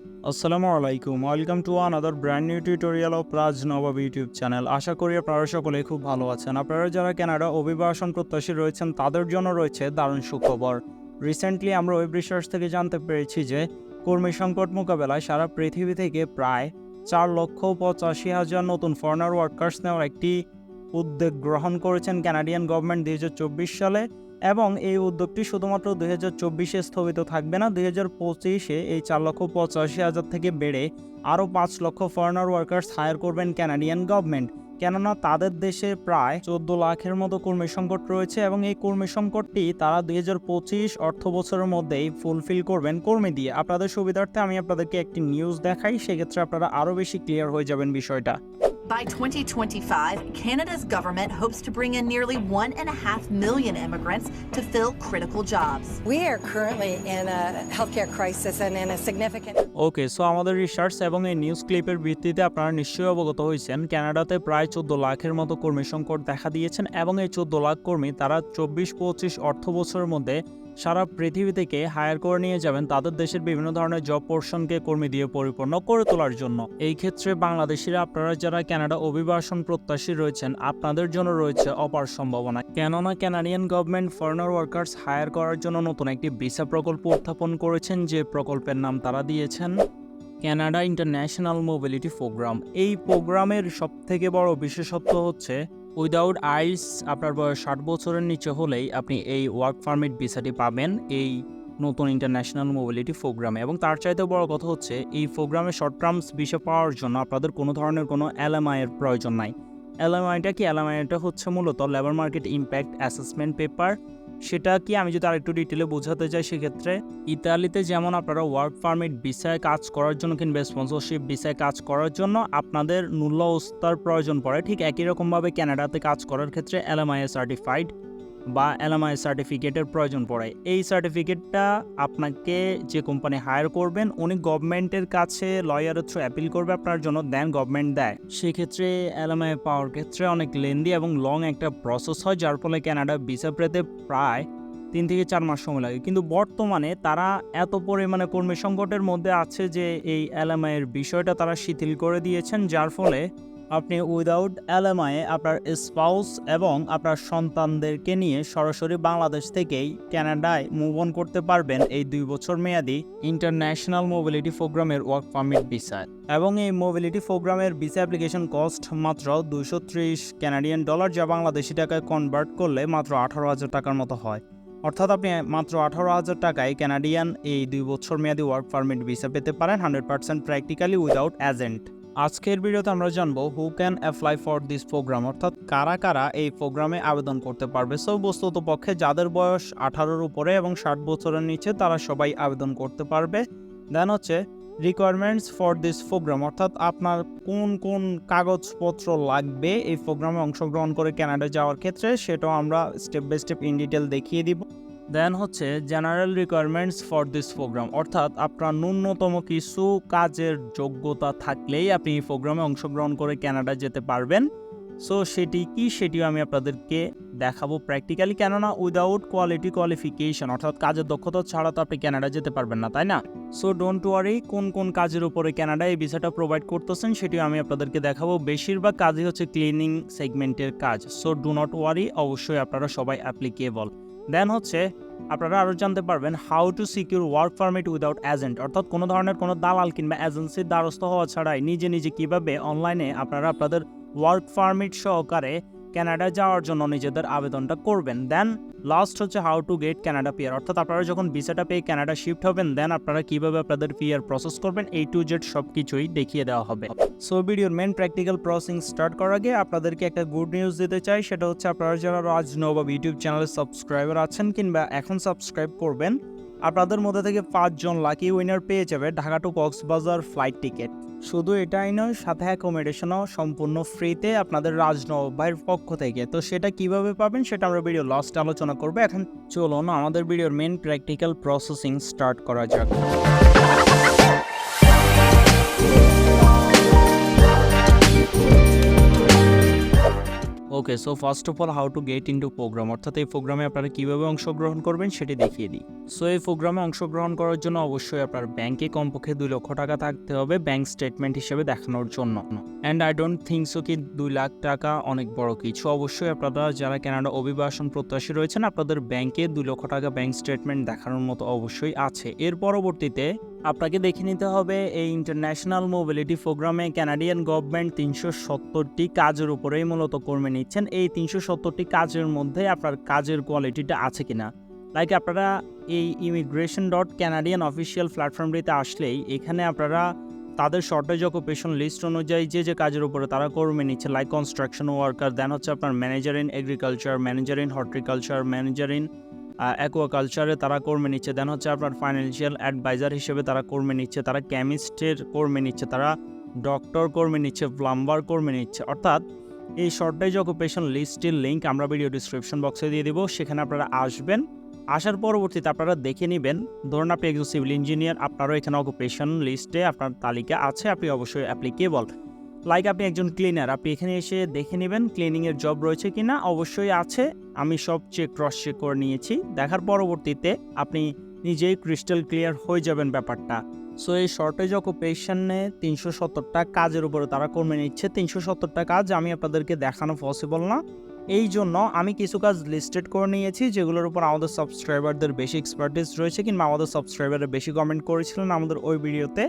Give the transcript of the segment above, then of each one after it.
আসসালামু আলাইকুম। Welcome to another brand new tutorial of Raj Nawab YouTube channel আশা করি আপনারা সকলে খুব ভালো আছেন। আপনারা যারা কানাডা অভিবাসন প্রত্যাশী রয়েছেন, তাদের জন্য রয়েছে দারুণ সুখবর। রিসেন্টলি আমরা ওয়েব রিসার্চ থেকে জানতে পেরেছি যে, কর্মী সংকট মোকাবেলায় সারা পৃথিবী থেকে প্রায় চার লক্ষ পঁচাশি হাজার নতুন ফরেনার ওয়ার্কার্স নেওয়ার একটি উদ্যোগ গ্রহণ করেছেন কানাডিয়ান গভর্নমেন্ট দুই হাজার চব্বিশ সালে। এবং এই উদ্যোগটি শুধুমাত্র দুই হাজার চব্বিশে স্থগিত থাকবে না, দুই হাজার পঁচিশে এই চার লক্ষ পঁচাশি হাজার থেকে বেড়ে আরও পাঁচ লক্ষ ফরেনার ওয়ার্কার্স হায়ার করবেন ক্যানাডিয়ান গভর্নমেন্ট কেননা তাদের দেশে প্রায় চোদ্দ লাখের মতো কর্মী সংকট রয়েছে এবং এই কর্মী সংকটটি তারা দুই হাজার পঁচিশ অর্থ বছরের মধ্যেই ফুলফিল করবেন কর্মী দিয়ে। আপনাদের সুবিধার্থে আমি আপনাদেরকে একটি নিউজ দেখাই, সেক্ষেত্রে আপনারা আরও বেশি ক্লিয়ার হয়ে যাবেন বিষয়টা। By 2025, Canada's government hopes to bring in nearly one and a half million immigrants to fill critical jobs. We are currently in a healthcare crisis and in a significant okay so আমাদের research এবং এই news ক্লিপের ভিত্তিতে আপনারা নিশ্চয়ই অবগত হয়েছেন কানাডাতে প্রায় চোদ্দ লাখের মতো কর্মী সংকট দেখা দিয়েছেন এবং এই চোদ্দ লাখ কর্মী তারা চব্বিশ পঁচিশ অর্থ বছরের মধ্যে সারা পৃথিবী থেকে হায়ার করে নিয়ে যাবেন তাদের দেশের বিভিন্ন ধরনের জব পোর্শনকে কর্মী দিয়ে পরিপূর্ণ করে তোলার জন্য। এই ক্ষেত্রে বাংলাদেশিরা আপনারা যারা কানাডা অভিবাসন প্রত্যাশী রয়েছেন, আপনাদের জন্য রয়েছে অপার সম্ভাবনা। কেননা Canadian government foreigner workers hire করার জন্য নতুন একটি ভিসা প্রকল্প উত্থাপন করেছেন, যে প্রকল্পের নাম তারা দিয়েছেন ক্যানাডা ইন্টারন্যাশনাল মোবিলিটি প্রোগ্রাম এই প্রোগ্রামের সবথেকে বড় বিশেষত্ব হচ্ছে উইদাউট আইস আপনার বয়স ষাট বছরের নিচে হলেই আপনি এই ওয়ার্ক পারমিট ভিসাটি পাবেন এই নতুন ইন্টারন্যাশনাল মোবিলিটি প্রোগ্রামে এবং তার চাইতে বড় কথা হচ্ছে, এই প্রোগ্রামে শর্ট টার্মস ভিসা পাওয়ার জন্য আপনাদের কোনো ধরনের কোনো এর প্রয়োজন নাই। এলএমআইটা কি? এলএমআইটা হচ্ছে মূলত labour market impact assessment paper সেটা কি আমি যদি আরেকটু ডিটেলে বোঝাতে চাই সেক্ষেত্রে? ইতালিতে যেমন আপনারা ওয়ার্ক পারমিট বিষয়ে কাজ করার জন্য কিংবা স্পন্সরশিপ বিষয়ে কাজ করার জন্য আপনাদের অবস্থার প্রয়োজন পড়ে। ঠিক একই রকমভাবে কানাডাতে কাজ করার ক্ষেত্রে এলএমআইএ সার্টিফাইড বা এলএমআই সার্টিফিকেটের প্রয়োজন পড়ে। এই সার্টিফিকেটটা আপনাকে যে কোম্পানি হায়ার করবেন, উনি গভর্নমেন্টের কাছে লয়ারের থ্রু অ্যাপিল করবে, আপনার জন্য দেন গভর্নমেন্ট দেয়। সেক্ষেত্রে এলএমআই পাওয়ার ক্ষেত্রে অনেক লেন্দি এবং লং একটা প্রসেস হয়, যার ফলে ক্যানাডা ভিসা পেতে প্রায় তিন থেকে চার মাস সময় লাগে। কিন্তু বর্তমানে তারা এত পরিমাণে কর্মী সংকটের মধ্যে আছে যে এই এলএমআই এর বিষয়টা তারা শিথিল করে দিয়েছেন, যার ফলে আপনি উইদাউট এলএমআই আপনার স্পাউস এবং আপনার সন্তানদেরকে নিয়ে সরাসরি বাংলাদেশ থেকেই কানাডায় মুভ অন করতে পারবেন এই দুই বছর মেয়াদি ইন্টারন্যাশনাল মোবিলিটি প্রোগ্রামের ওয়ার্ক পারমিট ভিসায় এবং এই মোবিলিটি প্রোগ্রামের ভিসা অ্যাপ্লিকেশন কস্ট মাত্র দুশো ত্রিশ কানাডিয়ান ডলার যা বাংলাদেশি টাকায় কনভার্ট করলে মাত্র আঠারো হাজার টাকার মতো হয়। অর্থাৎ আপনি মাত্র আঠারো হাজার টাকায় কানাডিয়ান এই দুই বছর মেয়াদি ওয়ার্ক পারমিট ভিসা পেতে পারেন hundred percent practically without agent আজকের ভিডিওতে আমরা জানব who can apply for this program অর্থাৎ কারা কারা এই প্রোগ্রামে আবেদন করতে পারবে। সো বস্তুত পক্ষে যাদের বয়স আঠারোর উপরে এবং ষাট বছরের নিচে, তারা সবাই আবেদন করতে পারবে। দেন হচ্ছে রিকোয়ারমেন্টস ফর দিস প্রোগ্রাম অর্থাৎ আপনার কোন কোন কাগজপত্র লাগবে এই প্রোগ্রামে অংশগ্রহণ করে কানাডা যাওয়ার ক্ষেত্রে, সেটাও আমরা step by step in detail দেখিয়ে দিব। দেন হচ্ছে general requirements for this program অর্থাৎ আপনার ন্যূনতম কিছু কাজের যোগ্যতা থাকলেই আপনি এই প্রোগ্রামে অংশগ্রহণ করে কানাডা যেতে পারবেন। সো সেটি কি সেটিও আমি আপনাদেরকে দেখাবো প্র্যাকটিক্যালি কেননা উইদাউট কোয়ালিটি কোয়ালিফিকেশন অর্থাৎ কাজের দক্ষতা ছাড়া তো আপনি ক্যানাডা যেতে পারবেন না, তাই না? সো ডোন্ট ওয়ারি কোন কোন কাজের উপরে ক্যানাডা এই ভিসাটা প্রোভাইড করতেছেন সেটিও আমি আপনাদেরকে দেখাবো। বেশিরভাগ কাজই হচ্ছে ক্লিনিং সেগমেন্টের কাজ। সো ডু নট ওয়ারি অবশ্যই আপনারা সবাই অ্যাপ্লিকেবল দেন হচ্ছে, আপনারা আরও জানতে পারবেন how to secure work permit without agent অর্থাৎ কোনো ধরনের কোনো দালাল কিংবা এজেন্সির দ্বারস্থ হওয়া ছাড়াই নিজে নিজে কীভাবে অনলাইনে আপনারা আপনাদের ওয়ার্ক পারমিট সহকারে কানাডা যাওয়ার জন্য নিজেদের আবেদনটা করবেন। দেন লাস্ট হচ্ছে how to get Canada PR অর্থাৎ আপনারা যখন ভিসাটা পেয়ে কানাডা শিফট হবেন দেন আপনারা কীভাবে আপনাদের পিয়ার প্রসেস করবেন এই টু জেড সব কিছুই দেখিয়ে দেওয়া হবে। সো ভিডিওর মেন প্র্যাকটিক্যাল প্রসেসিং স্টার্ট করার আগে আপনাদেরকে একটা গুড নিউজ দিতে চাই, সেটা হচ্ছে আপনারা যারা রাজ নবাব ইউটিউব চ্যানেলের সাবস্ক্রাইবার আছেন কিংবা এখন সাবস্ক্রাইব করবেন, আপনাদের মধ্যে থেকে পাঁচজন লাকি উইনার পেয়ে যাবে Dhaka to Cox's Bazar flight ticket শুধু এটাই নয়, সাথে অ্যাকোমোডেশনও সম্পূর্ণ ফ্রিতে আপনাদের রাজনবাইয়ের পক্ষ থেকে। তো সেটা কীভাবে পাবেন সেটা আমরা ভিডিও লাস্ট আলোচনা করব। এখন চলুন আমাদের ভিডিওর মেন প্র্যাকটিক্যাল প্রসেসিং স্টার্ট করা যাক। Okay so first of all how to get in to program অর্থাৎ এই প্রোগ্রামে আপনারা কীভাবে অংশগ্রহণ করবেন সেটি দেখিয়ে দিই। সো এই প্রোগ্রামে অংশগ্রহণ করার জন্য অবশ্যই আপনার ব্যাংকে কমপক্ষে দুই লক্ষ টাকা থাকতে হবে ব্যাংক স্টেটমেন্ট হিসেবে দেখানোর জন্য। And I don't think so কি দুই লাখ টাকা অনেক বড় কিছু। অবশ্যই আপনারা যারা কানাডা অভিবাসন প্রত্যাশী রয়েছেন, আপনাদের ব্যাংকে দুই লক্ষ টাকা ব্যাংক স্টেটমেন্ট দেখানোর মতো অবশ্যই আছে। এর পরবর্তীতে আপনাকে দেখে নিতে হবে, এই ইন্টারন্যাশনাল মোবিলিটি প্রোগ্রামে কানাডিয়ান গভর্নমেন্ট তিনশো সত্তরটি কাজের উপরেই মূলত কর্মী নিচ্ছেন এই তিনশো সত্তরটি কাজের মধ্যে আপনার কাজের কোয়ালিটিটা আছে কিনা। লাইক আপনারা এই ইমিগ্রেশন ডট ক্যানাডিয়ান অফিসিয়াল প্ল্যাটফর্মটিতে আসলেই এখানে আপনারা তাদের শর্টেজ অকুপেশন লিস্ট অনুযায়ী যে যে কাজের উপরে তারা কর্মী নিচ্ছে লাইক কনস্ট্রাকশন ওয়ার্কার দেন হচ্ছে আপনার manager in agriculture manager in horticulture manager in অ্যাকোয়াকালচারে তারা কর্মী নিচ্ছে দেন হচ্ছে আপনার ফাইন্যান্সিয়াল অ্যাডভাইজার হিসেবে তারা কর্মী নিচ্ছে, তারা কেমিস্টের কর্মী নিচ্ছে, তারা ডক্টর কর্মী নিচ্ছে প্লাম্বার কর্মী নিচ্ছে। অর্থাৎ এই শর্টেজ অকুপেশন লিস্টের লিঙ্ক আমরা ভিডিও ডিসক্রিপশন বক্সে দিয়ে দিব, সেখানে আপনারা আসবেন। আসার পরবর্তীতে আপনারা দেখে নেবেন। ধরুন আপনি একজন সিভিল ইঞ্জিনিয়ার আপনারও এখানে অকুপেশন লিস্টে আপনার তালিকা আছে, আপনি অবশ্যই অ্যাপ্লিকেবল লাইক আপনি একজন ক্লিনার আপনি এখানে এসে দেখে নেবেন ক্লিনিংয়ের জব রয়েছে কি না অবশ্যই আছে। আমি সব চেক ক্রস চেক করে নিয়েছি। দেখার পরবর্তীতে আপনি নিজেই ক্রিস্টাল ক্লিয়ার হয়ে যাবেন ব্যাপারটা। সো এই শর্টেজ অকুপেশনে তিনশো সত্তরটা কাজের উপরে তারা কর্মী নিচ্ছে। তিনশো সত্তরটা কাজ আমি আপনাদেরকে দেখানো পসিবল না। এই জন্য আমি কিছু কাজ লিস্টেড করে নিয়েছি, যেগুলোর উপর আমাদের সাবস্ক্রাইবারদের বেশি এক্সপার্টিস রয়েছে কিংবা আমাদের সাবস্ক্রাইবারের বেশি কমেন্ট করেছিলেন আমাদের ওই ভিডিওতে।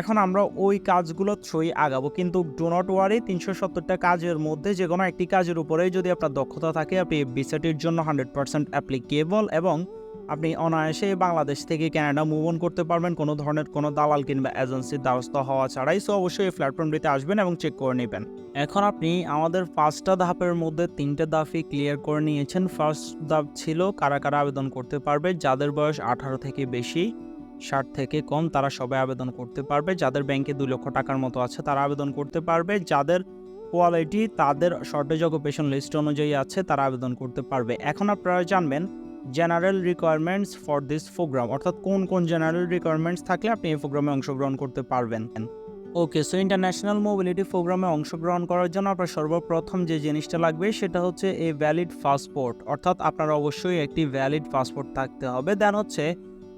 এখন আমরা ওই কাজগুলো থ্রুই আগাবো। কিন্তু ডো নট ওয়ারি তিনশো সত্তরটা কাজের মধ্যে যে কোনো একটি কাজের উপরেই যদি আপনার দক্ষতা থাকে, আপনি বিসাটির জন্য হান্ড্রেড পার্সেন্ট অ্যাপ্লিকেবল এবং আপনি অনায়াসে বাংলাদেশ থেকে ক্যানাডা মুভ অন করতে পারবেন। কোনো ধরনের কোনো দালাল কিংবা এজেন্সির দ্বারস্থ হওয়া ছাড়াই। সো অবশ্যই এই প্ল্যাটফর্মটিতে আসবেন এবং চেক করে নেবেন। এখন আপনি আমাদের পাঁচটা ধাপের মধ্যে তিনটে ধাপই ক্লিয়ার করে নিয়েছেন। ফার্স্ট ধাপ ছিল কারা কারা আবেদন করতে পারবে। যাদের বয়স আঠারো থেকে বেশি, ষাট থেকে কম, তারা সবাই আবেদন করতে পারবে। যাদের ব্যাংকে দুই লক্ষ টাকার মতো আছে, তারা আবেদন করতে পারবে। যাদের কোয়ালিটি তাদের শর্টেজ অকুপেশন লিস্ট অনুযায়ী আছে, তারা আবেদন করতে পারবে। এখন আপনারা জানবেন general requirements for this program অর্থাৎ কোন কোন জেনারেল রিকোয়ারমেন্টস থাকলে আপনি এই প্রোগ্রামে অংশগ্রহণ করতে পারবেন। ওকে সো ইন্টারন্যাশনাল মোবিলিটি প্রোগ্রামে অংশগ্রহণ করার জন্য আপনার সর্বপ্রথম যে জিনিসটা লাগবে সেটা হচ্ছে এ ভ্যালিড পাসপোর্ট অর্থাৎ আপনার অবশ্যই একটি ভ্যালিড পাসপোর্ট থাকতে হবে। দেন হচ্ছে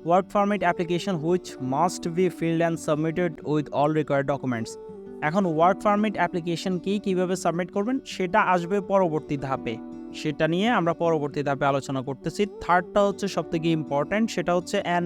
work permit application which must be filled and submitted with all required documents এখন ওয়ার্ক পারমিট অ্যাপ্লিকেশন কি কীভাবে সাবমিট করবেন সেটা আসবে পরবর্তী ধাপে। সেটা নিয়ে আমরা পরবর্তী ধাপে আলোচনা করতেছি। থার্ডটা হচ্ছে সবথেকে ইম্পর্ট্যান্ট সেটা হচ্ছে an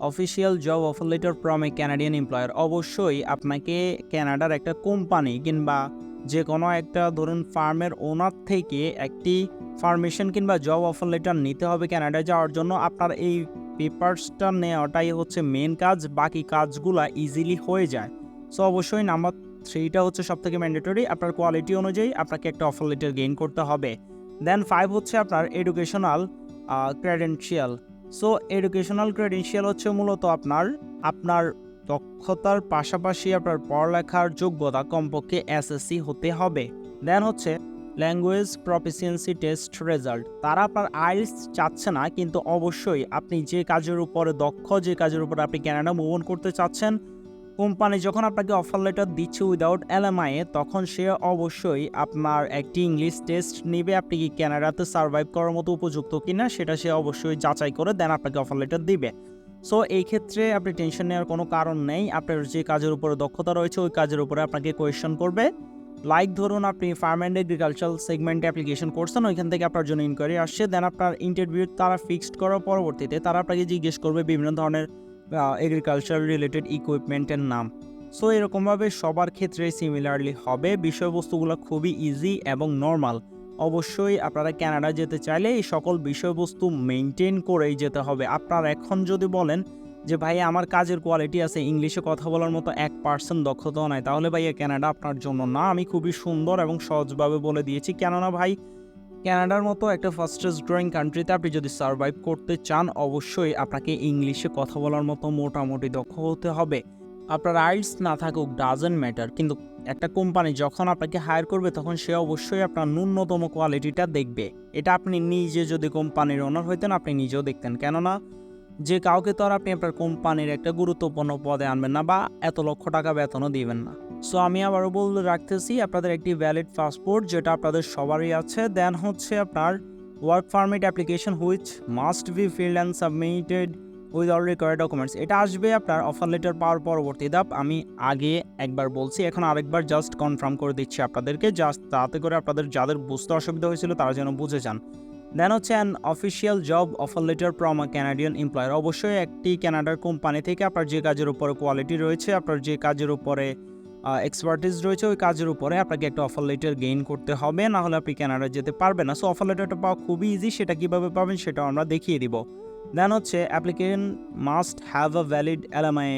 official job offer letter from a Canadian employer অবশ্যই আপনাকে ক্যানাডার একটা কোম্পানি কিংবা যে কোনো একটা ধরুন ফার্মের ওনার থেকে একটি ফার্মেশন কিংবা জব অফার লেটার নিতে হবে ক্যানাডায় যাওয়ার জন্য। আপনার এই পেপারসটা নেওয়াটাই হচ্ছে মেন কাজ, বাকি কাজগুলা ইজিলি হয়ে যায়। সো অবশ্যই নাম্বার থ্রিটা হচ্ছে সব থেকে ম্যান্ডেটরি আপনার কোয়ালিটি অনুযায়ী আপনাকে একটা অফার লেটার গেইন করতে হবে। দেন ফাইভ হচ্ছে আপনার educational credential so educational credential হচ্ছে মূলত আপনার আপনার দক্ষতার পাশাপাশি আপনার পড়ালেখার যোগ্যতা কমপক্ষে এসএসসি হতে হবে। দেন হচ্ছে ল্যাঙ্গুয়েজ প্রফিসিয়েন্সি টেস্ট রেজাল্ট তারা আপনার আইলস চাচ্ছে না, কিন্তু অবশ্যই আপনি যে কাজের উপরে দক্ষ, যে কাজের উপরে আপনি ক্যানাডা মুভ করতে চাচ্ছেন কোম্পানি যখন আপনাকে অফার লেটার দিচ্ছে উইদাউট এলএমআইএ তখন সে অবশ্যই আপনার একটি ইংলিশ টেস্ট নেবে। আপনি কি ক্যানাডাতে সার্ভাইভ করার মতো উপযুক্ত কিনা, সেটা সে অবশ্যই যাচাই করে দেন, আপনাকে অফার লেটার দিবে। সো এই ক্ষেত্রে আপনি টেনশন নেওয়ার কোনো কারণ নেই। আপনার যে কাজের উপরে দক্ষতা রয়েছে, ওই কাজের উপরে আপনাকে কোয়েশ্চেন করবে। লাইক ধরুন, আপনি ফার্ম অ্যান্ড এগ্রিকালচার সেগমেন্টে অ্যাপ্লিকেশন করছেন, ওইখান থেকে আপনার জন্য ইনকোয়ারি আসছে। দেন আপনার ইন্টারভিউ তারা ফিক্সড করার পরবর্তীতে তারা আপনাকে জিজ্ঞেস করবে বিভিন্ন ধরনের এগ্রিকালচার রিলেটেড ইকুইপমেন্টের নাম। সো এরকমভাবে সবার ক্ষেত্রে সিমিলারলি হবে। বিষয়বস্তুগুলো খুবই ইজি এবং নর্মাল অবশ্যই আপনারা কানাডা যেতে চাইলে এই সকল বিষয়বস্তু মেনটেন করেই যেতে হবে। আপনার এখন যদি বলেন যে, ভাই, আমার কাজের কোয়ালিটি আছে ইংলিশে কথা বলার মতো এক পার্সেন্ট দক্ষতাও নাই, তাহলে ভাইয়া কানাডা আপনার জন্য না। আমি খুবই সুন্দর এবং সহজভাবে বলে দিয়েছি। কেননা ভাই কানাডার মতো একটা ফাস্টেস্ট গ্রোয়িং কান্ট্রিতে আপনি যদি সার্ভাইভ করতে চান, অবশ্যই আপনাকে ইংলিশে কথা বলার মতো মোটামুটি দক্ষ হতে হবে। আপনার আইলস না থাকুক ডাজেন্ট ম্যাটার কিন্তু একটা কোম্পানি যখন আপনাকে হায়ার করবে, তখন সে অবশ্যই আপনার ন্যূনতম কোয়ালিটিটা দেখবে। এটা আপনি নিজে যদি কোম্পানির ওনার হইতেন, আপনি নিজেও দেখতেন। কেননা, যে কাউকে তো আর আপনি আপনার কোম্পানির একটা গুরুত্বপূর্ণ পদে আনবেন না বা এত লক্ষ টাকা বেতনও দিবেন না। সো আমি আবারও বলে রাখতেছি, আপনাদের একটি ভ্যালিড পাসপোর্ট যেটা আপনাদের সবারই আছে। দেন হচ্ছে আপনার work permit application which must be filled and submitted with all required documents এটা আসবে আপনার অফার লেটার পাওয়ার পরবর্তী ধাপ। আমি আগে একবার বলছি, এখন আরেকবার জাস্ট কনফার্ম করে দিচ্ছি আপনাদেরকে জাস্ট তাতে করে আপনাদের যাদের বুঝতে অসুবিধা হয়েছিল তারা যেন বুঝে যান। দেন হচ্ছে an official job offer letter from a Canadian employer অবশ্যই একটি ক্যানাডার কোম্পানি থেকে আপনার যে কাজের উপরে কোয়ালিটি রয়েছে, আপনার যে কাজের উপরে এক্সপার্টিস রয়েছে, ওই কাজের উপরে আপনাকে একটা অফার লেটার গেইন করতে হবে, না হলে আপনি ক্যানাডা যেতে পারবেন না। সো অফার লেটারটা পাওয়া খুবই ইজি সেটা কীভাবে পাবেন সেটাও আমরা দেখিয়ে দিব। দেন হচ্ছে application must have a valid LMI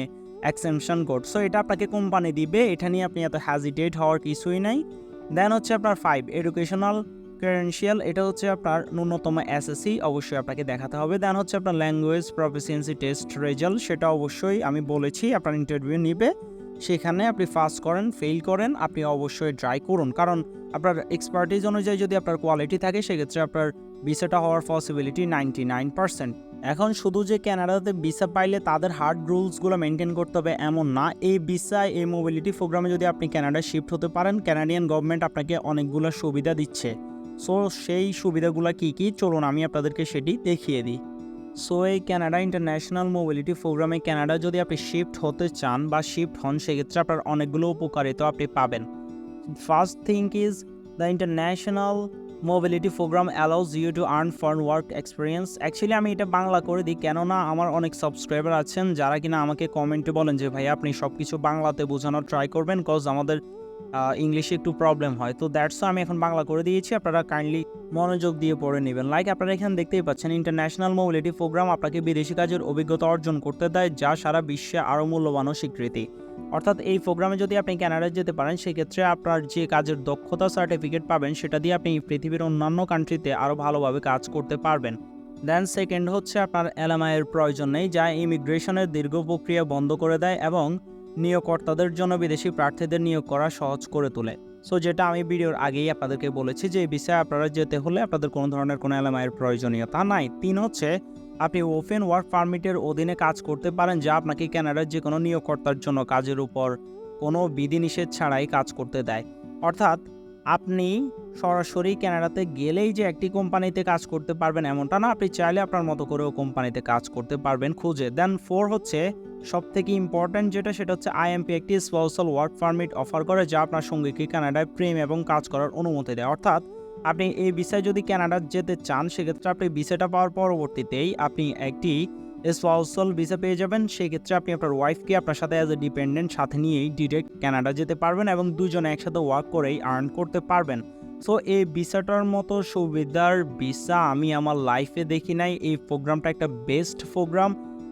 exemption code so এটা আপনাকে কোম্পানি দিবে, এটা নিয়ে আপনি এত হ্যাজিটেট হওয়ার কিছুই নাই। দেন হচ্ছে আপনার ফাইভ এডুকেশনাল ক্রেডেন্সিয়াল এটা হচ্ছে আপনার ন্যূনতম এসএসসি অবশ্যই আপনাকে দেখাতে হবে। দেন হচ্ছে আপনার ল্যাঙ্গুয়েজ প্রফিসিয়েন্সি টেস্ট রেজাল্ট সেটা অবশ্যই আমি বলেছি, আপনার ইন্টারভিউ নিবে। সেখানে আপনি পাস করেন ফেল করেন, আপনি অবশ্যই ট্রাই করুন। কারণ আপনার এক্সপার্টিজ অনুযায়ী যদি আপনার কোয়ালিটি থাকে, সেক্ষেত্রে আপনার ভিসাটা হওয়ার পসিবিলিটি নাইনটি নাইন পার্সেন্ট এখন শুধু যে ক্যানাডাতে ভিসা পাইলে তাদের হার্ড রুলসগুলো মেনটেন করতে হবে এমন না। এই ভিসা এই মোবিলিটি প্রোগ্রামে যদি আপনি ক্যানাডায় শিফট হতে পারেন ক্যানাডিয়ান গভর্নমেন্ট আপনাকে অনেকগুলো সুবিধা দিচ্ছে। সো সেই সুবিধাগুলো কী কী? চলুন আমি আপনাদেরকে সেটি দেখিয়ে দিই। সো এই ক্যানাডা ইন্টারন্যাশনাল মোবিলিটি প্রোগ্রামে ক্যানাডা যদি আপনি শিফট হতে চান বা শিফট হন, সেক্ষেত্রে আপনার অনেকগুলো উপকারিতা আপনি পাবেন। First thing is the international mobility program allows you to earn foreign work experience actually আমি এটা বাংলা করে দিই, কেননা আমার অনেক সাবস্ক্রাইবার আছেন যারা কিনা আমাকে কমেন্টে বলেন যে ভাই আপনি সব কিছু বাংলাতে বোঝানোর ট্রাই করবেন কজ আমাদের ইংলিশে একটু প্রবলেম হয়। তো দ্যাটস আমি এখন বাংলা করে দিয়েছি। আপনারা কাইন্ডলি মনোযোগ দিয়ে পড়ে নেবেন। লাইক আপনারা এখানে দেখতেই পাচ্ছেন ইন্টারন্যাশনাল মোবিলিটি প্রোগ্রাম আপনাকে বিদেশি কাজের অভিজ্ঞতা অর্জন করতে দেয়, যা সারা বিশ্বে আরও মূল্যবান স্বীকৃতি। অর্থাৎ এই প্রোগ্রামে যদি আপনি ক্যানাডায় যেতে পারেন, সেক্ষেত্রে আপনার যে কাজের দক্ষতা সার্টিফিকেট পাবেন, সেটা দিয়ে আপনি পৃথিবীর অন্যান্য কান্ট্রিতে আরও ভালোভাবে কাজ করতে পারবেন। দেন সেকেন্ড হচ্ছে আপনার এলএমআইয়ের প্রয়োজন নেই, যা ইমিগ্রেশনের দীর্ঘ প্রক্রিয়া বন্ধ করে দেয় এবং নিয়োগকর্তাদের জন্য বিদেশি প্রার্থীদের নিয়োগ করা সহজ করে তোলে। সো যেটা আমি ভিডিওর আগেই আপনাদেরকে বলেছি যে, এই বিষয়ে আপনারা যেতে হলে আপনাদের কোনো ধরনের কোনো এলএমআইয়ের প্রয়োজনীয়তা নাই। তিন হচ্ছে, আপনি ওপেন ওয়ার্ক পারমিটের অধীনে কাজ করতে পারেন যা আপনাকে ক্যানাডার যে কোনো নিয়োগকর্তার জন্য কাজের উপর কোনো বিধিনিষেধ ছাড়াই কাজ করতে দেয়। অর্থাৎ আপনি সরাসরি ক্যানাডাতে গেলেই যে একটি কোম্পানিতে কাজ করতে পারবেন এমনটা না। আপনি চাইলে আপনার মতো করেও কোম্পানিতে কাজ করতে পারবেন, খুঁজে। দেন ফোর হচ্ছে সব থেকে ইম্পর্ট্যান্ট যেটা, সেটা হচ্ছে আইএমপি একটি স্পেশাল ওয়ার্ক পারমিট অফার করে, যা আপনার সঙ্গীকে কানাডায় প্রেম এবং কাজ করার অনুমতি দেয়। অর্থাৎ আপনি এই বিষয়ে যদি কানাডা যেতে চান, সেক্ষেত্রে আপনি ভিসাটা পাওয়ার পরবর্তীতেই আপনি একটি স্পেশাল ভিসা পেয়ে যাবেন, সেক্ষেত্রে আপনি আপনার ওয়াইফকে আপনার সাথে অ্যাজ এ ডিপেন্ডেন্ট সাথে নিয়েই ডিরেক্ট কানাডা যেতে পারবেন এবং দুজনে একসাথে ওয়ার্ক করেই আর্ন করতে পারবেন। সো এই ভিসাটার মতো সুবিধার ভিসা আমি আমার লাইফে দেখি নাই। এই প্রোগ্রামটা একটা বেস্ট প্রোগ্রাম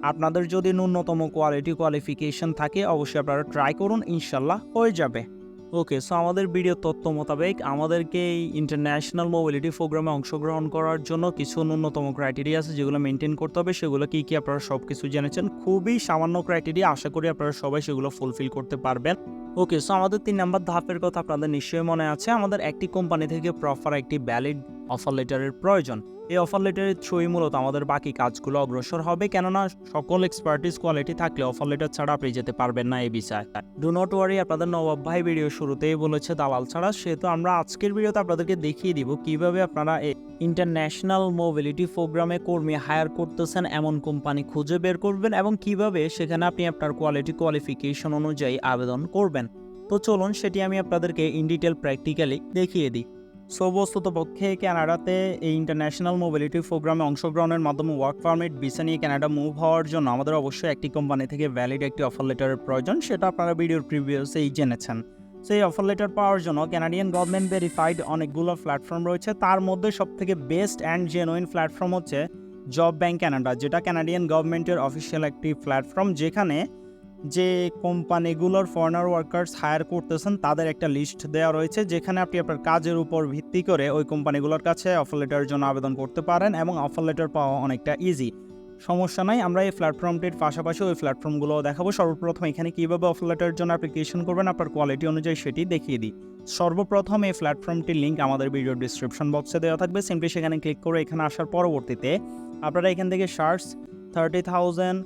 আপনাদের যদি ন্যূনতম কোয়ালিটি কোয়ালিফিকেশন থাকে, অবশ্যই আপনারা ট্রাই করুন, ইনশাল্লাহ হয়ে যাবে। ওকে সো আমাদের ভিডিও তথ্য মোতাবেক আমাদেরকে এই ইন্টারন্যাশনাল মোবিলিটি প্রোগ্রামে অংশগ্রহণ করার জন্য কিছু ন্যূনতম ক্রাইটেরিয়া আছে যেগুলো মেনটেন করতে হবে। সেগুলো কী কী আপনারা সব কিছু জেনেছেন? খুবই সামান্য ক্রাইটেরিয়া আশা করি আপনারা সবাই সেগুলো ফুলফিল করতে পারবেন। ওকে সো আমাদের তিন নাম্বার ধাপের কথা আপনাদের নিশ্চয়ই মনে আছে। আমাদের একটি কোম্পানি থেকে প্রপার একটি ভ্যালিড অফার লেটারের প্রয়োজন। এই অফার লেটারের থ্রুই মূলত আমাদের বাকি কাজগুলো অগ্রসর হবে। কেননা সকল এক্সপার্টিস কোয়ালিটি থাকলে অফার লেটার ছাড়া আপনি যেতে পারবেন না এই বিষয়ে। ডু নট ওয়ারি আপনাদের নবাব ভাই ভিডিও শুরুতেই বলেছে, দালাল ছাড়া। সেহেতু আমরা আজকের ভিডিওতে আপনাদেরকে দেখিয়ে দিব কীভাবে আপনারা এই ইন্টারন্যাশনাল মোবিলিটি প্রোগ্রামে কর্মী হায়ার করতেছেন, এমন কোম্পানি খুঁজে বের করবেন এবং কীভাবে সেখানে আপনি আপনার কোয়ালিটি কোয়ালিফিকেশন অনুযায়ী আবেদন করবেন। তো চলুন, সেটি আমি আপনাদেরকে ইন ডিটেল প্র্যাকটিক্যালি দেখিয়ে দিই। সো বস্তুত পক্ষে কানাডাতে এই ইন্টারন্যাশনাল মোবিলিটি প্রোগ্রামে অংশগ্রহণের মাধ্যমে ওয়ার্ক পারমিট ভিসা নিয়ে কানাডা মুভ হওয়ার জন্য আমাদের অবশ্যই একটি কোম্পানি থেকে ভ্যালিড একটি অফার লেটারের প্রয়োজন, সেটা আপনারা ভিডিওর প্রিভিয়াসেই জেনেছেন। সেই অফার লেটার পাওয়ার জন্য ক্যানাডিয়ান গভর্নমেন্ট ভেরিফাইড অনেকগুলো প্ল্যাটফর্ম রয়েছে। তার মধ্যে সবথেকে বেস্ট অ্যান্ড জেনুইন প্ল্যাটফর্ম হচ্ছে জব ব্যাংক কানাডা যেটা ক্যানাডিয়ান গভর্নমেন্টের অফিসিয়াল একটি প্ল্যাটফর্ম যেখানে যে কোম্পানিগুলোর ফরেনার ওয়ার্কার্স হায়ার করতেছেন, তাদের একটা লিস্ট দেওয়া রয়েছে, যেখানে আপনি আপনার কাজের উপর ভিত্তি করে ওই কোম্পানিগুলোর কাছে অফার লেটারের জন্য আবেদন করতে পারেন এবং অফার লেটার পাওয়া অনেকটা ইজি সমস্যা নাই, আমরা এই প্ল্যাটফর্মটির পাশাপাশি ওই প্ল্যাটফর্মগুলো দেখাবো। সর্বপ্রথম এখানে কীভাবে অফার লেটারের জন্য অ্যাপ্লিকেশন করবেন, আপনার কোয়ালিটি অনুযায়ী সেটি দেখিয়ে দিই। সর্বপ্রথম এই প্ল্যাটফর্মটির লিঙ্ক আমাদের ভিডিও ডিসক্রিপশন বক্সে দেওয়া থাকবে। সিম্পলি সেখানে ক্লিক করে এখানে আসার পরবর্তীতে আপনারা এখান থেকে shorts thirty thousand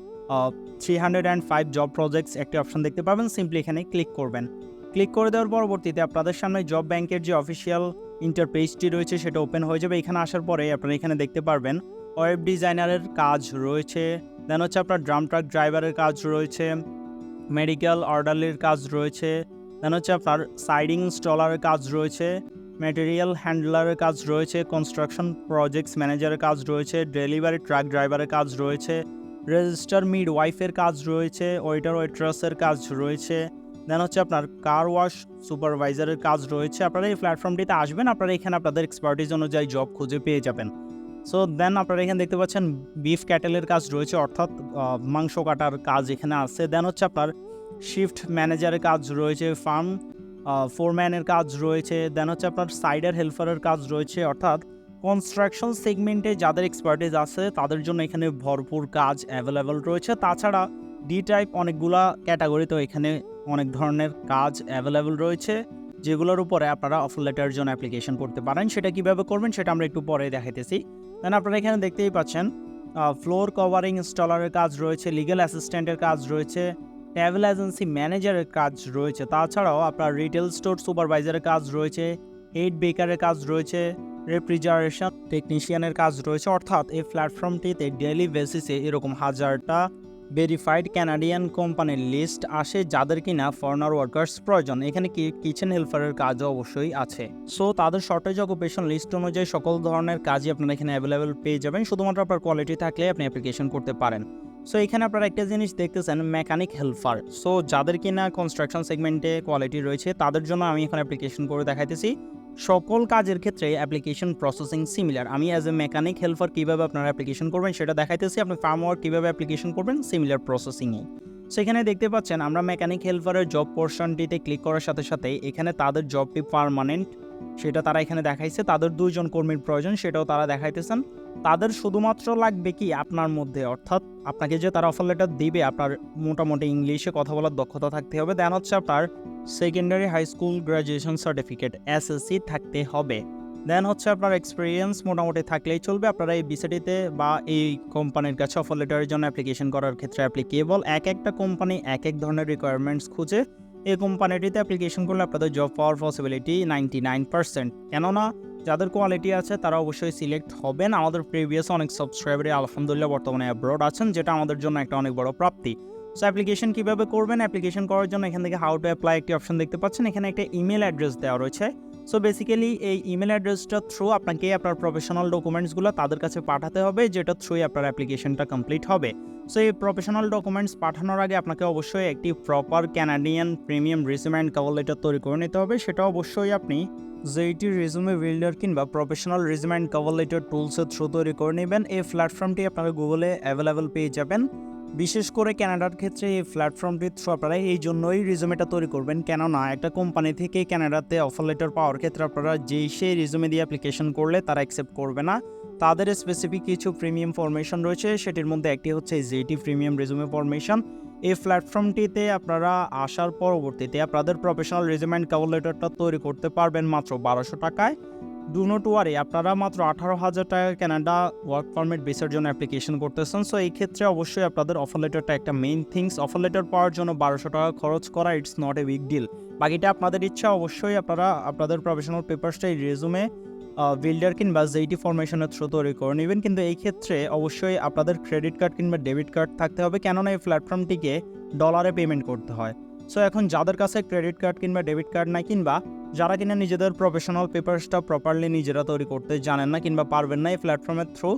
three hundred and five job projects একটি অপশন দেখতে পাবেন। সিম্পলি এখানে ক্লিক করবেন। ক্লিক করে দেওয়ার পরবর্তীতে আপনাদের সামনে জব ব্যাংকের যে অফিসিয়াল ইন্টারপেজটি রয়েছে, সেটা ওপেন হয়ে যাবে। এখানে আসার পরে আপনারা এখানে দেখতে পারবেন ওয়েব ডিজাইনারের কাজ রয়েছে। দেন হচ্ছে আপনার ড্রাম ট্রাক ড্রাইভারের কাজ রয়েছে। মেডিকেল অর্ডারলির কাজ রয়েছে। দেন হচ্ছে আপনার সাইডিং স্টলারের কাজ রয়েছে। ম্যাটেরিয়াল হ্যান্ডলারের কাজ রয়েছে। কনস্ট্রাকশন প্রজেক্টস ম্যানেজারের কাজ রয়েছে। ডেলিভারি ট্রাক ড্রাইভারের কাজ রয়েছে। রেজিস্টার মিড ওয়াইফের কাজ রয়েছে, ওয়েটার ওয়েট্রাসের কাজ রয়েছে দেন হচ্ছে আপনার কার ওয়াশ সুপারভাইজারের কাজ রয়েছে, আপনারা এই প্ল্যাটফর্মটিতে আসবেন, আপনারা এখানে আপনাদের এক্সপার্টিজ অনুযায়ী জব খুঁজে পেয়ে যাবেন। সো দেন আপনারা এখানে দেখতে পাচ্ছেন বিফ ক্যাটেলের কাজ রয়েছে, অর্থাৎ মাংস কাটার কাজ এখানে আছে দেন হচ্ছে আপনার শিফট ম্যানেজারের কাজ রয়েছে ফার্ম ফোরম্যানের কাজ রয়েছে দেন হচ্ছে আপনার সাইডার হেল্পারের কাজ রয়েছে, অর্থাৎ কনস্ট্রাকশন সেগমেন্টে যাদের এক্সপার্টিজ আছে, তাদের জন্য এখানে ভরপুর কাজ অ্যাভেলেবেল রয়েছে। তাছাড়া ডি টাইপ অনেকগুলা ক্যাটাগরিতেও এখানে অনেক ধরনের কাজ অ্যাভেলেবেল রয়েছে, যেগুলোর উপরে আপনারা অফার লেটারের জন্য অ্যাপ্লিকেশন করতে পারেন। সেটা কীভাবে করবেন সেটা আমরা একটু পরে দেখাইতেছি। দেন আপনারা এখানে দেখতেই পাচ্ছেন ফ্লোর কভারিং ইনস্টলারের কাজ রয়েছে লিগ্যাল অ্যাসিস্ট্যান্টের কাজ রয়েছে ট্রাভেল এজেন্সি ম্যানেজারের কাজ রয়েছে। তাছাড়াও আপনার রিটেল স্টোর সুপারভাইজারের কাজ রয়েছে হেড বেকারের কাজ রয়েছে রেফ্রিজারেশন টেকনিশিয়ানের কাজ রয়েছে, অর্থাৎ এই প্ল্যাটফর্মটিতে ডেইলি বেসিসে এরকম হাজারটা ভেরিফাইড ক্যানাডিয়ান কোম্পানির লিস্ট আসে যাদের কিনা ফরেনার ওয়ার্কার্স প্রয়োজন। এখানে কি কিচেন হেল্পারের কাজও অবশ্যই আছে। সো তাদের শর্টেজ অকুপেশন লিস্ট অনুযায়ী সকল ধরনের কাজই আপনারা এখানে অ্যাভেলেবেল পেয়ে যাবেন। শুধুমাত্র আপনার কোয়ালিটি থাকলে আপনি অ্যাপ্লিকেশন করতে পারেন। সো এখানে আপনারা একটা জিনিস দেখতেছেন মেকানিক হেল্পার সো যাদের কিনা কনস্ট্রাকশন সেগমেন্টে কোয়ালিটি রয়েছে, তাদের জন্য আমি এখন অ্যাপ্লিকেশন করে দেখাইতেছি। সকল কাজের ক্ষেত্রে অ্যাপ্লিকেশন প্রসেসিং সিমিলার আমি অ্যাজ এ মেকানিক হেল্পার কীভাবে আপনার অ্যাপ্লিকেশন করবেন সেটা দেখাইতেছি। আপনি ফার্ম ওয়ার্ক কীভাবে অ্যাপ্লিকেশন করবেন? সিমিলার প্রসেসিংয়ে সেখানে দেখতে পাচ্ছেন আমরা মেকানিক হেল্পারের জব পোর্শনটিতে ক্লিক করার সাথে সাথে এখানে তাদের জবটি পারমানেন্ট সেটা তারা এখানে দেখাইছে, তাদের দুইজন কর্মীর প্রয়োজন, সেটাও তারা দেখাইতেছেন। তাদের শুধুমাত্র লাগবে কি আপনার মধ্যে, অর্থাৎ আপনাকে যে তারা অফার লেটার দিবে, আপনার মোটামুটি ইংলিশে কথা বলার দক্ষতা থাকতে হবে দেন হচ্ছে আপনার secondary high school graduation certificate SSC থাকতে হবে। দেন হচ্ছে আপনার এক্সপিরিয়েন্স মোটামুটি থাকলেই চলবে, আপনারা এই বিসিটিতে বা এই কোম্পানির কাছে অফার লেটারের জন্য অ্যাপ্লিকেশন করার ক্ষেত্রে অ্যাপ্লিকেবল এক একটা কোম্পানি এক এক ধরনের রিকোয়ারমেন্টস খুঁজে এই কোম্পানিটিতে অ্যাপ্লিকেশন করলে আপনাদের জব পাওয়ার পসিবিলিটি নাইনটি নাইন পার্সেন্ট কেননা, যাদের কোয়ালিটি আছে, তারা অবশ্যই সিলেক্ট হবেন। আমাদের প্রিভিয়াস অনেক সাবস্ক্রাইবারে আলহামদুলিল্লাহ বর্তমানে অ্যাব্রড আছেন, যেটা আমাদের জন্য একটা অনেক বড় প্রাপ্তি। সো অ্যাপ্লিকেশন কীভাবে করবেন? অ্যাপ্লিকেশন করার জন্য এখান থেকে হাউ টু অ্যাপ্লাই একটি অপশন দেখতে পাচ্ছেন। এখানে একটা ইমেল অ্যাড্রেস দেওয়া রয়েছে। সো বেসিক্যালি এই ইমেল অ্যাড্রেসটা থ্রু আপনাকে আপনার প্রফেশনাল ডকুমেন্টসগুলো তাদের কাছে পাঠাতে হবে, যেটা থ্রুই আপনার অ্যাপ্লিকেশনটা কমপ্লিট হবে। সো এই প্রফেশনাল ডকুমেন্টস পাঠানোর আগে আপনাকে অবশ্যই একটি proper Canadian premium resume and cover letter তৈরি করে নিতে হবে। সেটা অবশ্যই আপনি জেইটি রেজুমে বিল্ডার কিংবা professional resume and cover letter টুলসের through তৈরি করে নেবেন। এই প্ল্যাটফর্মটি আপনারা গুগলে অ্যাভেলেবেল পেয়ে যাবেন। বিশেষ করে ক্যানাডার ক্ষেত্রে এই প্ল্যাটফর্মটির থ্রু আপনারা এই জন্যই রিজুমেটা তৈরি করবেন। কেননা, একটা কোম্পানি থেকে ক্যানাডাতে অফার লেটার পাওয়ার ক্ষেত্রে আপনারা যেই সেই রিজুমে দিয়ে অ্যাপ্লিকেশন করলে তারা অ্যাকসেপ্ট করবে না। তাদের স্পেসিফিক কিছু প্রিমিয়াম ফরমেশন রয়েছে, সেটির মধ্যে একটি হচ্ছে জেটি প্রিমিয়াম রেজুমে ফরমেশন এই প্ল্যাটফর্মটিতে আপনারা আসার পরবর্তীতে আপনাদের প্রফেশনাল রেজুমে অ্যান্ড কভার লেটারটা তৈরি করতে পারবেন মাত্র বারোশো টাকায়। ডু নট ওয়ারি আপনারা মাত্র আঠারো হাজার টাকা ক্যানাডা ওয়ার্ক পারমিট বেসের জন্য অ্যাপ্লিকেশন করতেছেন। সো এই ক্ষেত্রে অবশ্যই আপনাদের অফার লেটারটা একটা মেইন থিংস অফার লেটার পাওয়ার জন্য বারোশো টাকা খরচ করা it's not a big deal বাকিটা আপনাদের ইচ্ছা, অবশ্যই আপনারা আপনাদের প্রফেশনাল পেপারসটা এই রেজুমে বিল্ডার কিংবা জেইটি ফরমেশনের থ্রু তৈরি করে নেবেন। কিন্তু এই ক্ষেত্রে অবশ্যই আপনাদের ক্রেডিট কার্ড কিংবা ডেবিট কার্ড থাকতে হবে। কেননা এই প্ল্যাটফর্মটিকে ডলারে পেমেন্ট করতে হয়। সো এখন যাদের কাছে ক্রেডিট কার্ড কিংবা ডেবিট কার্ড নাই কিংবা যারা কিনা নিজেদের প্রফেশনাল পেপার্সটা প্রপারলি নিজেরা তৈরি করতে জানেন না কিংবা পারবেন না এই প্ল্যাটফর্মের থ্রু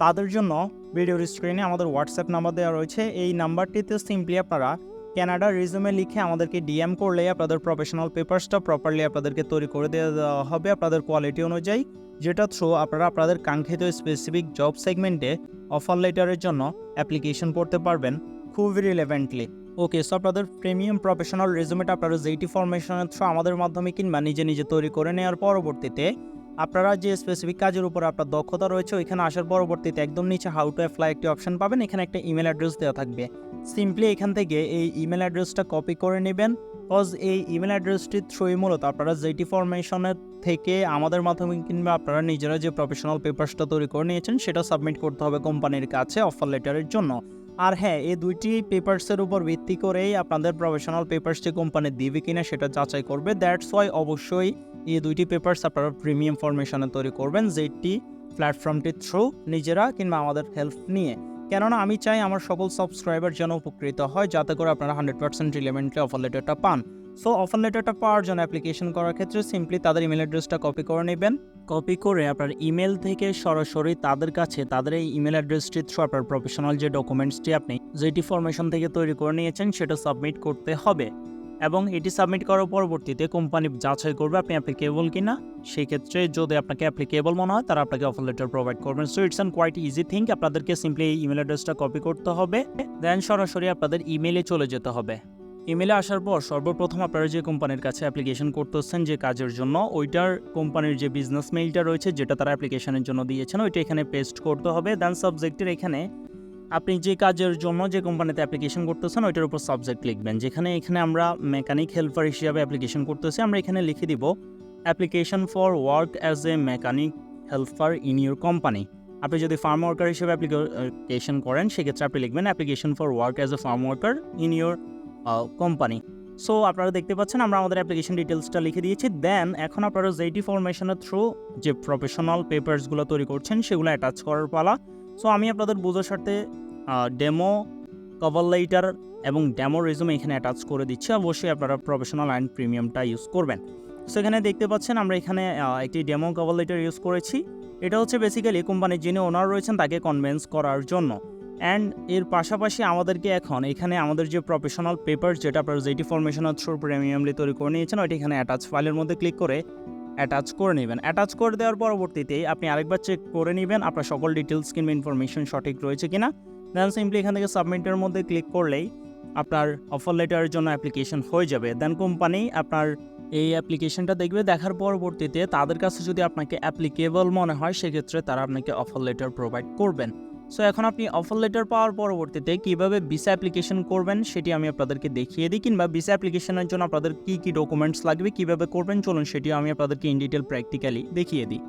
তাদের জন্য ভিডিওর স্ক্রিনে আমাদের হোয়াটসঅ্যাপ নাম্বার দেওয়া রয়েছে। এই নাম্বারটিতে সিম্পলি আপনারা ক্যানাডা রিজুমে লিখে আমাদেরকে ডিএম করলে আপনাদের প্রফেশনাল পেপার্সটা প্রপারলি আপনাদেরকে তৈরি করে দেওয়া হবে আপনাদের কোয়ালিটি অনুযায়ী, যেটা থ্রু আপনারা আপনাদের কাঙ্ক্ষিত স্পেসিফিক জব সেগমেন্টে অফার লেটারের জন্য অ্যাপ্লিকেশন করতে পারবেন খুবই রিলেভেন্টলি ওকে সো আপনাদের প্রিমিয়াম প্রফেশনাল রেজুমেটা আপনারা জেইটি ফরমেশনের থ্রু আমাদের মাধ্যমে কিংবা নিজে নিজে তৈরি করে নেওয়ার পরবর্তীতে আপনারা যে স্পেসিফিক কাজের উপর আপনার দক্ষতা রয়েছে, ওইখানে আসার পরবর্তীতে একদম নিচে হাউ টু অ্যাপ্লাই একটি অপশন পাবেন। এখানে একটা ইমেল অ্যাড্রেস দেওয়া থাকবে। সিম্পলি এখান থেকে এই ইমেল অ্যাড্রেসটা কপি করে নেবেন। কজ এই ইমেল অ্যাড্রেসটির থ্রুই মূলত আপনারা জেটি ফরমেশনের থেকে আমাদের মাধ্যমে কিংবা আপনারা নিজেরা যে প্রফেশনাল পেপারসটা তৈরি করে নিয়েছেন, সেটা সাবমিট করতে হবে কোম্পানির কাছে অফার লেটারের জন্য। আর হ্যাঁ এই দুইটি পেপারসের উপর ভিত্তি করেই আপনাদের প্রফেশনাল পেপারসটি কোম্পানি দিবে কিনা সেটা যাচাই করবে। দ্যাটস ওয়াই অবশ্যই এই দুইটি পেপারস আপনারা প্রিমিয়াম ফরমেশনে তৈরি করবেন, যেটি প্ল্যাটফর্মটির থ্রু নিজেরা কিংবা আমাদের হেল্প নিয়ে। কেননা আমি চাই আমার সকল সাবস্ক্রাইবার যেন উপকৃত হয়, যাতে করে আপনারা হান্ড্রেড পার্সেন্ট রিলেভেন্টলি অফার লেটারটা পান। সো অফার লেটারটা পাওয়ার জন্য অ্যাপ্লিকেশন করার ক্ষেত্রে সিম্পলি তাদের ইমেল অ্যাড্রেসটা কপি করে নেবেন। কপি করে আপনার ইমেল থেকে সরাসরি তাদের কাছে, তাদের এই ইমেল অ্যাড্রেসটি থ্রু আপনার প্রফেশনাল যে ডকুমেন্টসটি আপনি, যেটি ফরমেশন থেকে তৈরি করে নিয়েছেন, সেটা সাবমিট করতে হবে। এবং এটি সাবমিট করার পরবর্তীতে কোম্পানি যাচাই করবে আপনি অ্যাপ্লিকেবল কিনা। সেই ক্ষেত্রে যদি আপনাকে অ্যাপ্লিকেবল মনে হয়, তারা আপনাকে অফার লেটার প্রোভাইড করবেন so it's an quite easy think আপনাদেরকে সিম্পলি এই ইমেল অ্যাড্রেসটা কপি করতে হবে। দেন সরাসরি আপনাদের ইমেলে চলে যেতে হবে। ইমেলে আসার পর সর্বপ্রথম আপনারা যে কোম্পানির কাছে অ্যাপ্লিকেশন করতেছেন যে কাজের জন্য, ওইটার কোম্পানির যে বিজনেস মেইলটা রয়েছে, যেটা তারা অ্যাপ্লিকেশনের জন্য দিয়েছেন, ওইটা এখানে পেস্ট করতে হবে। দেন সাবজেক্টের এখানে আপনি যে কাজের জন্য যে কোম্পানিতে অ্যাপ্লিকেশন করতেছেন, ওইটার উপর সাবজেক্ট লিখবেন। যেখানে এখানে আমরা মেকানিক হেল্পার হিসেবে অ্যাপ্লিকেশন করতেছি, আমরা এখানে লিখে দিব application for work as a mechanic helper in your company আপনি যদি ফার্ম ওয়ার্কার হিসেবে অ্যাপ্লিকেশন করেন, সেক্ষেত্রে আপনি লিখবেন application for work as a farm worker in your company so আপনারা দেখতে পাচ্ছেন, আমরা আমাদের অ্যাপ্লিকেশন ডিটেলসটা লিখে দিয়েছি। দেন এখন আপনারা যেইটি ফরমেশনের থ্রু যে প্রফেশনাল পেপারসগুলো তৈরি করছেন, সেগুলো অ্যাটাচ করার পালা। সো আমি আপনাদের বোঝার সাথে ডেমো কভার লেটার এবং ডেমো রেজুমে এখানে অ্যাটাচ করে দিচ্ছি। অবশ্যই আপনারা প্রফেশনাল অ্যান্ড প্রিমিয়ামটা ইউজ করবেন। সো এখানে দেখতে পাচ্ছেন, আমরা এখানে একটি ডেমো কভার লেটার ইউজ করেছি। এটা হচ্ছে বেসিক্যালি কোম্পানির যিনি ওনার রয়েছেন, তাকে কনভেন্স করার জন্য। অ্যান্ড এর পাশাপাশি আমাদেরকে এখন এখানে আমাদের যে প্রফেশনাল পেপার যেটা আপনারা যেটি ফরমেশনাল থ্রু প্রিমিয়ামলি তৈরি করে নিয়েছেন, ওইটি এখানে অ্যাটাচ ফাইলের মধ্যে ক্লিক করে অ্যাটাচ করে নেবেন। অ্যাটাচ করে দেওয়ার পরবর্তীতে আপনি আরেকবার চেক করে নেবেন আপনার সকল ডিটেলস কিংবা ইনফরমেশন সঠিক রয়েছে কিনা। দেন সিম্পলি এখান থেকে সাবমিটের মধ্যে ক্লিক করলেই আপনার অফার লেটারের জন্য অ্যাপ্লিকেশন হয়ে যাবে। দেন কোম্পানি আপনার এই অ্যাপ্লিকেশনটা দেখবে, দেখার পরবর্তীতে তাদের কাছে যদি আপনাকে অ্যাপ্লিকেবল মনে হয়, সেক্ষেত্রে তারা আপনাকে অফার লেটার প্রোভাইড করবেন। সো এখন আপনি অফার লেটার পাওয়ার পরবর্তীতে কীভাবে ভিসা অ্যাপ্লিকেশন করবেন সেটি আমি আপনাদেরকে দেখিয়ে দিই, কিংবা ভিসা অ্যাপ্লিকেশনের জন্য আপনাদের কী কী ডকুমেন্টস লাগবে, কীভাবে করবেন, চলুন সেটিও আমি আপনাদেরকে ইন ডিটেল প্র্যাকটিক্যালি দেখিয়ে দিই।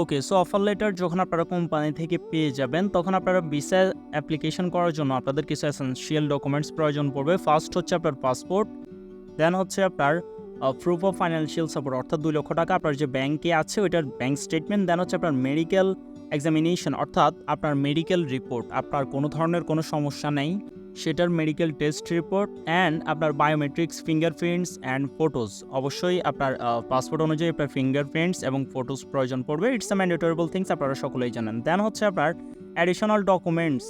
ওকে সো অফার লেটার যখন আপনারা কোম্পানি থেকে পেয়ে যাবেন, তখন আপনারা ভিসা অ্যাপ্লিকেশন করার জন্য আপনাদের কিছু এসেন্সিয়াল ডকুমেন্টস প্রয়োজন পড়বে। ফার্স্ট হচ্ছে আপনার পাসপোর্ট দেন হচ্ছে আপনার প্রুফ অফ ফাইন্যান্সিয়াল সাপোর্ট অর্থাৎ দুই লক্ষ টাকা আপনার যে ব্যাংকে আছে, ওইটার ব্যাংক স্টেটমেন্ট দেন হচ্ছে আপনার মেডিকেল এক্সামিনেশন অর্থাৎ আপনার মেডিকেল রিপোর্ট আপনার কোনো ধরনের কোনো সমস্যা নেই, সেটার মেডিকেল টেস্ট রিপোর্ট অ্যান্ড আপনার বায়োমেট্রিক্স ফিঙ্গারপ্রিন্টস অ্যান্ড ফটোজ অবশ্যই আপনার পাসপোর্ট অনুযায়ী আপনার ফিঙ্গারপ্রিন্টস এবং ফটোজ প্রয়োজন পড়বে। ইটস আ ম্যান্ডেটরেবল থিংস আপনারা সকলেই জানেন। দেন হচ্ছে আপনার অ্যাডিশনাল ডকুমেন্টস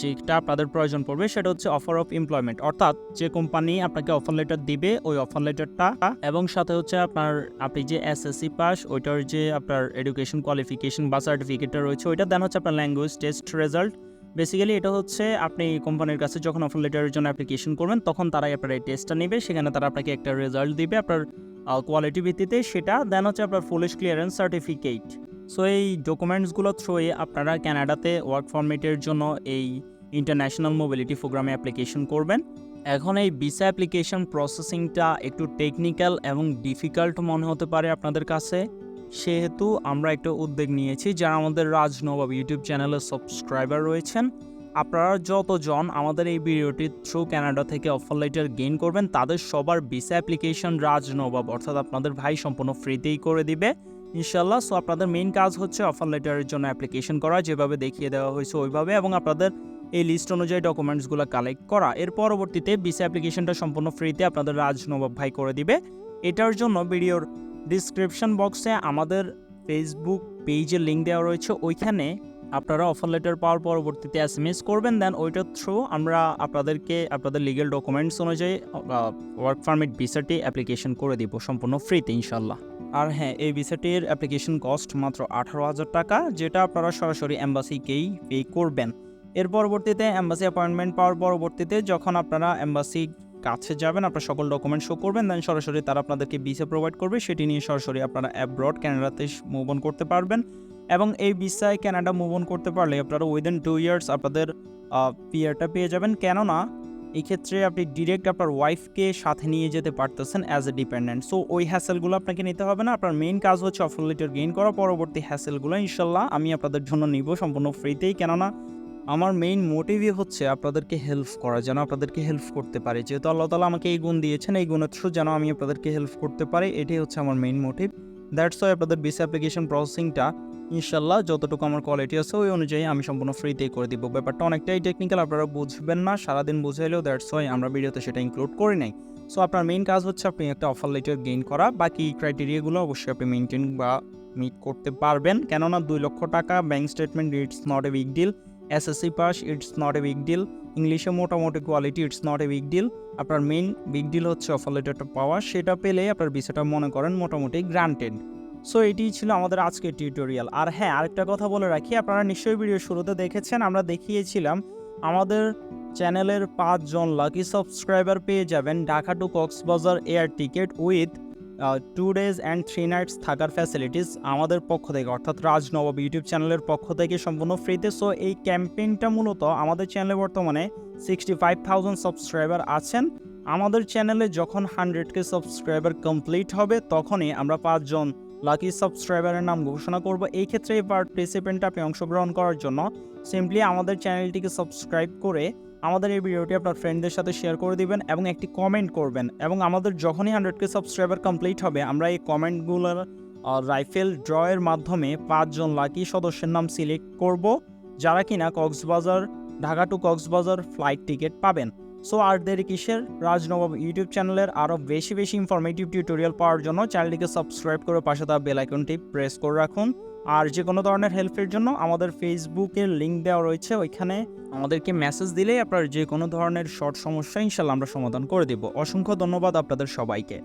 যেটা আপনাদের প্রয়োজন পড়বে সেটা হচ্ছে অফার অফ এমপ্লয়মেন্ট অর্থাৎ যে কোম্পানি আপনাকে অফার লেটার দিবে, ওই অফার লেটারটা এবং সাথে হচ্ছে আপনার, আপনি যে এসএসসি পাস ওইটার যে আপনার এডুকেশন কোয়ালিফিকেশন বা সার্টিফিকেটটা রয়েছে, ওইটা দেন হচ্ছে আপনার ল্যাঙ্গুয়েজ টেস্ট রেজাল্ট বেসিক্যালি এটা হচ্ছে আপনি কোম্পানির কাছে যখন অফার লেটারের জন্য অ্যাপ্লিকেশন করবেন, তখন তারাই আপনার এই টেস্টটা নেবে, সেখানে তারা আপনাকে একটা রেজাল্ট দিবে, আপনার কোয়ালিটি ভিত্তিতে। সেটা দেন হচ্ছে আপনার পুলিশ ক্লিয়ারেন্স সার্টিফিকেট সো এই ডকুমেন্টসগুলো থ্রুয়ে আপনারা ক্যানাডাতে ওয়ার্ক পারমিটের জন্য এই ইন্টারন্যাশনাল মোবিলিটি প্রোগ্রামে অ্যাপ্লিকেশন করবেন। এখন এই ভিসা অ্যাপ্লিকেশন প্রসেসিংটা একটু টেকনিক্যাল এবং ডিফিকাল্ট মনে হতে পারে আপনাদের কাছে। সেহেতু আমরা একটা উদ্যোগ নিয়েছি যারা আমাদের রাজনবাব ইউটিউব চ্যানেলের সাবস্ক্রাইবার রয়েছেন। আপনারা যতজন আমাদের এই ভিডিওটির থ্রু কানাডা থেকে অফার লেটার গেইন করবেন, তাদের সবার ভিসা অ্যাপ্লিকেশন রাজনবাব অর্থাৎ আপনাদের ভাই সম্পূর্ণ ফ্রিতেই করে দিবে। ইনশাল্লাহ সো আপনাদের মেইন কাজ হচ্ছে অফার লেটারের জন্য অ্যাপ্লিকেশন করা, যেভাবে দেখিয়ে দেওয়া হয়েছে ওইভাবে, এবং আপনাদের এই লিস্ট অনুযায়ী ডকুমেন্টসগুলো কালেক্ট করা। এর পরবর্তীতে ভিসা অ্যাপ্লিকেশনটা সম্পূর্ণ ফ্রিতে আপনাদের রাজনবাব ভাই করে দিবে। এটার জন্য ভিডিওর ডিসক্রিপশন বক্সে আমাদের ফেসবুক পেজের লিঙ্ক দেওয়া রয়েছে। ওইখানে আপনারা অফার লেটার পাওয়ার পরবর্তীতে এস এম এস করবেন দেন ওইটার থ্রু আমরা আপনাদেরকে, আপনাদের লিগেল ডকুমেন্টস অনুযায়ী ওয়ার্ক পারমিট ভিসাটি অ্যাপ্লিকেশন করে দিব সম্পূর্ণ ফ্রিতে ইনশাল্লাহ আর হ্যাঁ এই ভিসাটির অ্যাপ্লিকেশন কস্ট মাত্র আঠারো হাজার টাকা, যেটা আপনারা সরাসরি অ্যাম্বাসিকেই পে করবেন। এর পরবর্তীতে অ্যাম্বাসি অ্যাপয়েন্টমেন্ট পাওয়ার পরবর্তীতে যখন আপনারা অ্যাম্বাসি কাছে যাবেন, আপনার সকল ডকুমেন্ট শো করবেন দেন সরাসরি তারা আপনাদেরকে ভিসা প্রোভাইড করবে, সেটি নিয়ে সরাসরি আপনারা অ্যাব্রড ক্যানাডাতে মুভ অন করতে পারবেন। এবং এই ভিসায় ক্যানাডা মুভ অন করতে পারলে আপনারা উইদিন টু ইয়ার্স আপনাদের পিয়ারটা পেয়ে যাবেন। কেননা এই ক্ষেত্রে আপনি ডিরেক্ট আপনার ওয়াইফকে সাথে নিয়ে যেতে পারতেছেন অ্যাজ এ ডিপেন্ডেন্ট সো ওই হ্যাসেলগুলো আপনাকে নিতে হবে না। আপনার মেইন কাজ হচ্ছে অফার গেইন করা। পরবর্তী হ্যাসেলগুলো ইনশাল্লাহ আমি আপনাদের জন্য নিব সম্পূর্ণ ফ্রিতেই কেননা, আমার মেইন মোটিভই হচ্ছে আপনাদেরকে হেল্প করা, যেন আপনাদেরকে হেল্প করতে পারে। যেহেতু আল্লাহ তালা আমাকে এই গুণ দিয়েছেন, এই গুণের থ্রু যেন আমি আপনাদেরকে হেল্প করতে পারি, এটাই হচ্ছে আমার মেইন মোটিভ দ্যাটস ওয়াই আপনাদের বিস অ্যাপ্লিকেশন প্রসেসিংটা ইনশাল্লাহ যতটুকু আমার কোয়ালিটি আছে, ওই অনুযায়ী আমি সম্পূর্ণ ফ্রিতেই করে দিব। ব্যাপারটা অনেকটাই টেকনিক্যাল আপনারা বুঝবেন না, সারাদিন বুঝাইলেও দ্যাটস ওয়াই আমরা ভিডিওতে সেটা ইনক্লুড করি নাই। সো আপনার মেইন কাজ হচ্ছে আপনি একটা অফার লেটার গেইন করা, বাকি ক্রাইটেরিয়াগুলো অবশ্যই আপনি মেনটেন বা মিট করতে পারবেন। কেননা দুই লক্ষ টাকা bank statement it's not a big deal SSC pass it's not a big deal ইংলিশে মোটামুটি quality it's not a big deal আপনার মেইন বিগ ডিল হচ্ছে অফার লেটারটা পাওয়া, সেটা পেলে আপনার বিষয়টা মনে করেন মোটামুটি গ্রান্টেড সো এটিই ছিল আমাদের আজকের টিউটোরিয়াল আর হ্যাঁ আরেকটা কথা বলে রাখি, আপনারা নিশ্চয়ই ভিডিও শুরুতে দেখেছেন, আমরা দেখিয়েছিলাম আমাদের চ্যানেলের পাঁচজন লাকি সাবস্ক্রাইবার পেয়ে যাবেন Dhaka to Cox's Bazar air ticket with two days and three nights থাকার ফ্যাসিলিটিস আমাদের পক্ষ থেকে, অর্থাৎ রাজনবাব ইউটিউব চ্যানেলের পক্ষ থেকে সম্পূর্ণ ফ্রিতে সো এই ক্যাম্পেইনটা মূলত আমাদের চ্যানেলে বর্তমানে সিক্সটি ফাইভ থাউজেন্ড সাবস্ক্রাইবার আছেন। আমাদের চ্যানেলে যখন হান্ড্রেড কে সাবস্ক্রাইবার কমপ্লিট হবে, তখনই আমরা পাঁচজন লাকি সাবস্ক্রাইবারের নাম ঘোষণা করব। এই ক্ষেত্রে এই পার্টিসিপেন্টে আপনি অংশগ্রহণ করার জন্য সিম্পলি আমাদের চ্যানেলটিকে সাবস্ক্রাইব করে আমাদের এই ভিডিওটি আপনার ফ্রেন্ডদের সাথে শেয়ার করে দিবেন এবং একটি কমেন্ট করবেন। এবং আমাদের যখনই হান্ড্রেড কে সাবস্ক্রাইবার কমপ্লিট হবে, আমরা এই কমেন্টগুলোর রাইফেল ড্রয়ের মাধ্যমে পাঁচজন লাকি সদস্যের নাম সিলেক্ট করব, যারা কিনা Cox's Bazar, Dhaka to Cox's Bazar flight ticket পাবেন। সো আর দেরি কিসের? রাজনবাব ইউটিউব চ্যানেলের আরও বেশি বেশি ইনফরমেটিভ টিউটোরিয়াল পাওয়ার জন্য চ্যানেলটিকে সাবস্ক্রাইব করে পাশে তার বেলাইকনটি প্রেস করে রাখুন। আর যে কোনো ধরনের হেল্পের জন্য আমাদের ফেসবুকের লিঙ্ক দেওয়া রয়েছে, ওইখানে আমাদেরকে মেসেজ দিলেই আপনার যে কোনো ধরনের শর্ট সমস্যা ইনশাল্লাহ আমরা সমাধান করে দেব। অসংখ্য ধন্যবাদ আপনাদের সবাইকে।